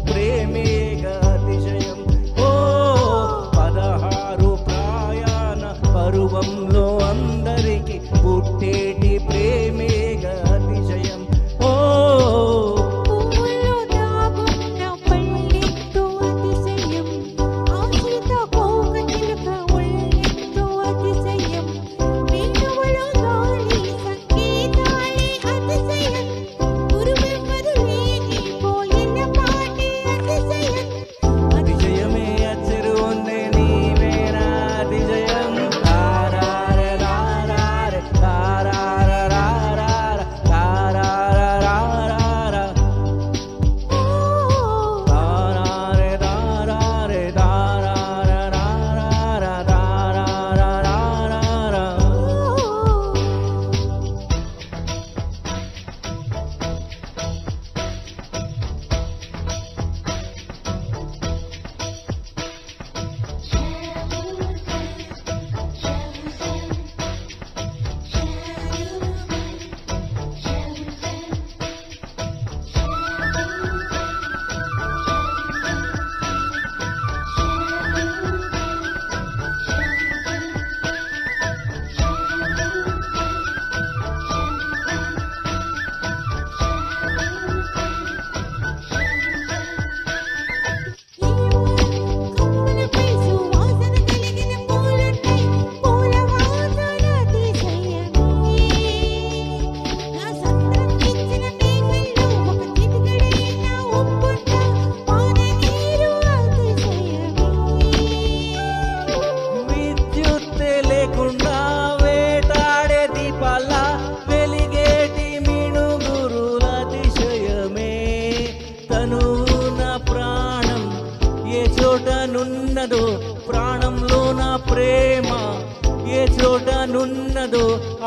ಪ್ರೇಮಿ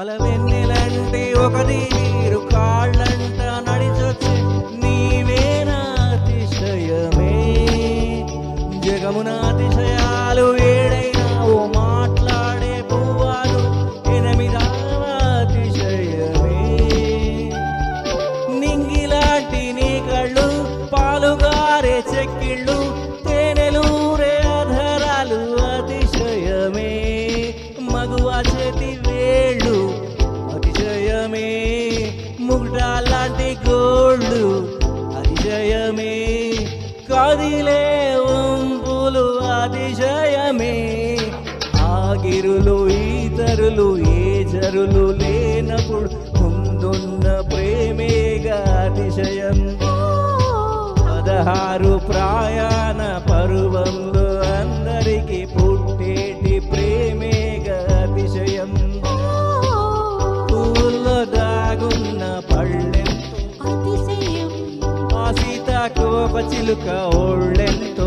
అలవెన్నెలంటే ఒకటి నీరు కాళ్ళంట నడిచొచ్చే. నీవేనా అతిశయమే. జగమున అతిశయాలు ఏడైనా ఓ మాట్లాడే పువ్వాలు ఎనిమిదవ అతిశయమే. నింగిలాంటి నీ కళ్ళు పాలుగారే చెక్కి కదిలే వంపులు అతిశయమే. ఆగిరులు ఈతరులు ఏ జరులు లేనప్పుడు ముందున్న ప్రేమేగా అతిశయం. పదహారు ప్రయాణ పర్వంలో అందరికి చిలుక ఒళ్ళెంతో